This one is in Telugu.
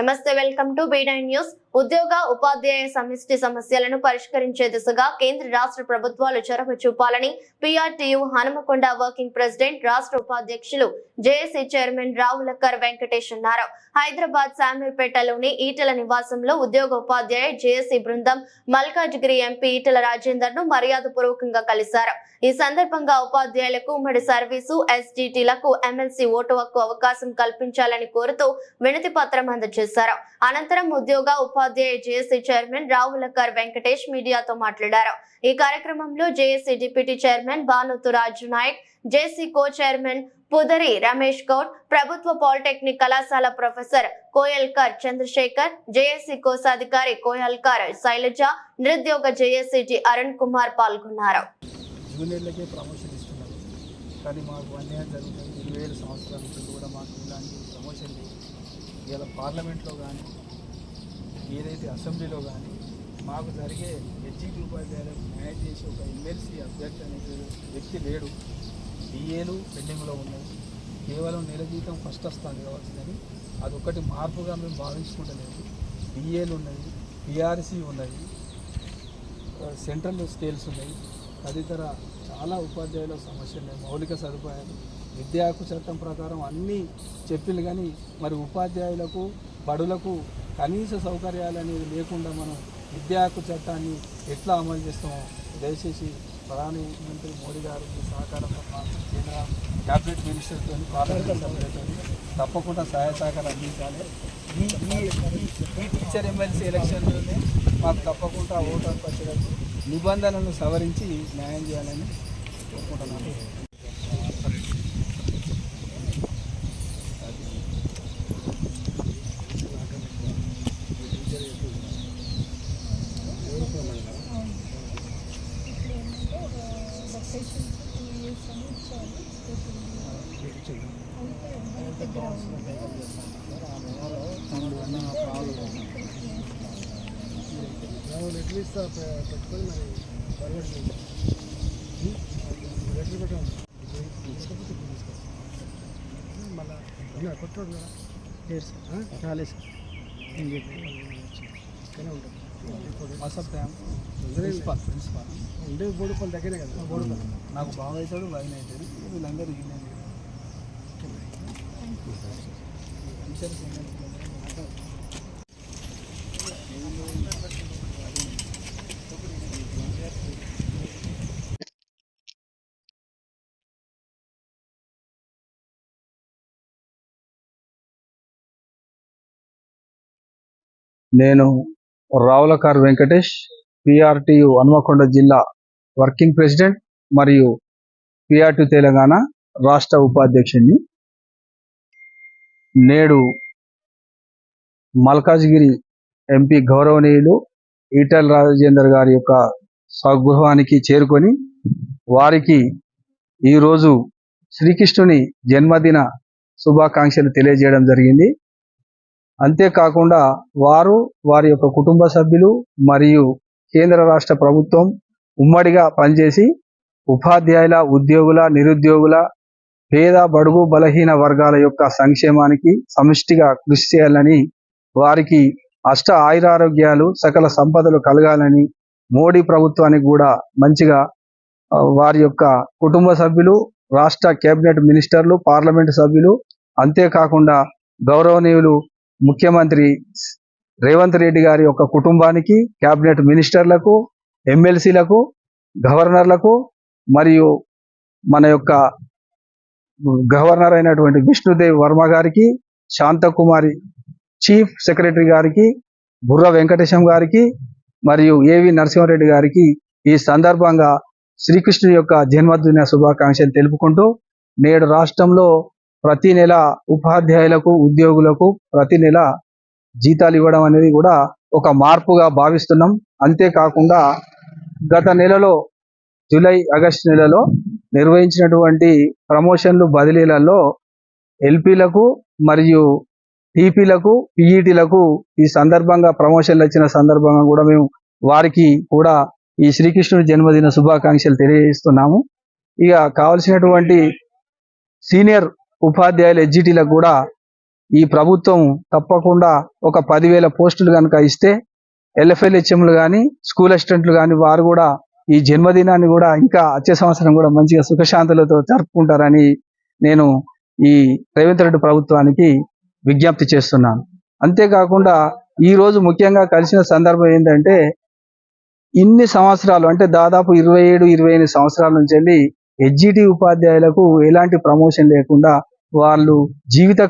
నమస్తే వెల్కమ్ టు బీ న్యూస్. ఉద్యోగ ఉపాధ్యాయ సమిష్టి సమస్యలను పరిష్కరించే దిశగా కేంద్ర రాష్ట్ర ప్రభుత్వాలు చొరవ చూపాలని పిఆర్టీయు హనుమకొండ వర్కింగ్ ప్రెసిడెంట్ రాష్ట్ర ఉపాధ్యక్షులు జేఏసీ చైర్మన్ రావులక్కర్ వెంకటేష్ అన్నారు. హైదరాబాద్ శామీర్పేటలోని ఈటల నివాసంలో ఉద్యోగ ఉపాధ్యాయ జేఏసీ బృందం మల్కాజ్గిరి ఎంపీ ఈటల రాజేందర్ను మర్యాద పూర్వకంగా కలిశారు. ఈ సందర్భంగా ఉపాధ్యాయులకు ఉమ్మడి సర్వీసు ఎస్డిటీలకు ఎమ్మెల్సీ ఓటు హక్కు అవకాశం కల్పించాలని కోరుతూ వినతి పత్రం అందజేశారు. అనంతరం ఉద్యోగ ఉపాధ్యాయ జేఏసీ చైర్మన్ రావులకర్ వెంకటేష్ మీడియాతో మాట్లాడారు. ఈ కార్యక్రమంలో JAC deputy chairman Bhanuthu Raju Naik JC co chairman Pudari Ramesh Goud ప్రభుత్వ పాలిటెక్నిక్ కళాశాల ప్రొఫెసర్ కోయల్కర్ చంద్రశేఖర్ జేఏసీ కోశాధికారి కోయల్కర్ శైలజ నిరుద్యోగ జేఏసీటీ అరుణ్ కుమార్ పాల్గొన్నారు. జూనియర్లకే ప్రమోషన్ ఇస్తున్నారు. కానీ మాకు అన్యాయం జరుగుతుంది. ఇరవై ఏడు సంవత్సరాల నుంచి కూడా మాకు ఇలాంటి ప్రమోషన్ లేదు. ఇలా పార్లమెంట్లో కానీ ఏదైతే అసెంబ్లీలో కానీ మాకు జరిగే ఎగ్జిక్యూటివ్ ఉపాధ్యాయులకు న్యాయం చేసి ఒక ఎమ్మెల్సీ అభ్యర్థి అనే వ్యక్తి లేడు. డిఏలు పెండింగ్లో ఉన్నాయి. కేవలం నెల జీతం ఫస్ట్ వస్తాను కావాల్సిందని అదొకటి అదొక్కటి మార్పుగా మేము భావించుకుంటలేదు. డిఏలు ఉన్నాయి పిఆర్సీ ఉన్నాయి సెంట్రల్ స్కేల్స్ ఉన్నాయి. తదితర చాలా ఉపాధ్యాయుల సమస్యలు ఉన్నాయి. మౌలిక సదుపాయాలు విద్యా హక్కు చట్టం ప్రకారం అన్నీ చెప్పింది కానీ మరి ఉపాధ్యాయులకు బడులకు కనీస సౌకర్యాలు అనేది లేకుండా మనం విద్యా హక్కు చట్టాన్ని ఎట్లా అమలు చేస్తామో దయచేసి ప్రధానమంత్రి మోడీ గారు సహకారంతో మా కేంద్ర క్యాబినెట్ మినిస్టర్తో పార్లమెంట్ సభ్యులతో తప్పకుండా సహాయ సహకారం అందించాలి. ఈ ఈ టీచర్ ఎమ్మెల్సీ ఎలక్షన్లోనే మాకు తప్పకుండా ఓటర్ హక్కు నిబంధనలను సవరించి న్యాయం చేయాలని కోరుకుంటున్నాను. ఎట్లీస్ట్ పెట్టుకొని మరి పర్వాలేదు లెటర్ పెట్టండి మళ్ళీ కొట్టుకోడు కదా? లేదు సార్. రాలేదు సార్. నేను చెప్పి ఇక్కడే ఉంటుంది వాట్సాప్ టైం ప్రిన్సిపాల్ ప్రిన్సిపాల్ ఉండే బోడుపల్లి దగ్గరే కదా బోడుపల్లి నాకు బావ అవుతాడు వైన్ అవుతాడు వీళ్ళందరూ యూనియన్ నేను రావులకార్ వెంకటేష్ పిఆర్టీయు హనుమకొండ జిల్లా వర్కింగ్ ప్రెసిడెంట్ మరియు పిఆర్టీ తెలంగాణ రాష్ట్ర ఉపాధ్యక్షుడిని నేడు మల్కాజ్గిరి ఎంపీ గౌరవనీయులు ఈటల్ రాజేందర్ గారి యొక్క స్వగృహానికి చేరుకొని వారికి ఈరోజు శ్రీకృష్ణుని జన్మదిన శుభాకాంక్షలు తెలియజేయడం జరిగింది. అంతేకాకుండా వారు వారి యొక్క కుటుంబ సభ్యులు మరియు కేంద్ర రాష్ట్ర ప్రభుత్వం ఉమ్మడిగా పనిచేసి ఉపాధ్యాయుల ఉద్యోగుల నిరుద్యోగుల పేద బడుగు బలహీన వర్గాల యొక్క సంక్షేమానికి సమిష్టిగా కృషి చేయాలని వారికి అష్ట ఆయురారోగ్యాలు సకల సంపదలు కలగాలని మోడీ ప్రభుత్వానికి కూడా మంచిగా వారి యొక్క కుటుంబ సభ్యులు రాష్ట్ర కేబినెట్ మినిస్టర్లు పార్లమెంటు సభ్యులు అంతేకాకుండా గౌరవనీయులు ముఖ్యమంత్రి రేవంత్ రెడ్డి గారి యొక్క కుటుంబానికి కేబినెట్ మినిస్టర్లకు ఎమ్మెల్సీలకు గవర్నర్లకు మరియు మన యొక్క గవర్నర్ అయినటువంటి విష్ణుదేవ్ వర్మ గారికి శాంతకుమారి చీఫ్ సెక్రటరీ గారికి బుర్ర వెంకటేశం గారికి మరియు ఏవి నరసింహారెడ్డి గారికి ఈ సందర్భంగా శ్రీకృష్ణుని యొక్క జన్మదిన శుభాకాంక్షలు తెలుపుకుంటూ నేడు రాష్ట్రంలో ప్రతి నెల ఉపాధ్యాయులకు ఉద్యోగులకు ప్రతి నెల జీతాలు ఇవ్వడం అనేది కూడా ఒక మార్పుగా భావిస్తున్నాం. అంతేకాకుండా గత నెలలో జూలై ఆగస్టు నెలలో నిర్వహించినటువంటి ప్రమోషన్లు బదిలీలలో ఎల్పీలకు మరియు టీపీలకు పీఈటీలకు ఈ సందర్భంగా ప్రమోషన్లు వచ్చిన సందర్భంగా కూడా మేము వారికి కూడా ఈ శ్రీకృష్ణుడి జన్మదిన శుభాకాంక్షలు తెలియజేస్తున్నాము. ఇక కావలసినటువంటి సీనియర్ ఉపాధ్యాయుల ఎడ్జిటీలకు కూడా ఈ ప్రభుత్వం తప్పకుండా ఒక పదివేల పోస్టులు కనుక ఇస్తే ఎల్ఎఫ్ఎల్హెచ్ఎంలు కానీ స్కూల్ అసిస్టెంట్లు కానీ వారు కూడా ఈ జన్మదినాన్ని కూడా ఇంకా వచ్చే సంవత్సరం కూడా మంచిగా సుఖశాంతులతో జరుపుకుంటారని నేను ఈ రేవంత్ రెడ్డి ప్రభుత్వానికి విజ్ఞప్తి చేస్తున్నాను. అంతేకాకుండా ఈ రోజు ముఖ్యంగా కలిసిన సందర్భం ఏంటంటే ఇన్ని సంవత్సరాలు అంటే దాదాపు ఇరవై ఏడు ఇరవై ఎనిమిది సంవత్సరాల నుంచి వెళ్ళి హెచ్జిటి ఉపాధ్యాయులకు ఎలాంటి ప్రమోషన్ లేకుండా వాళ్ళు జీవితకాలం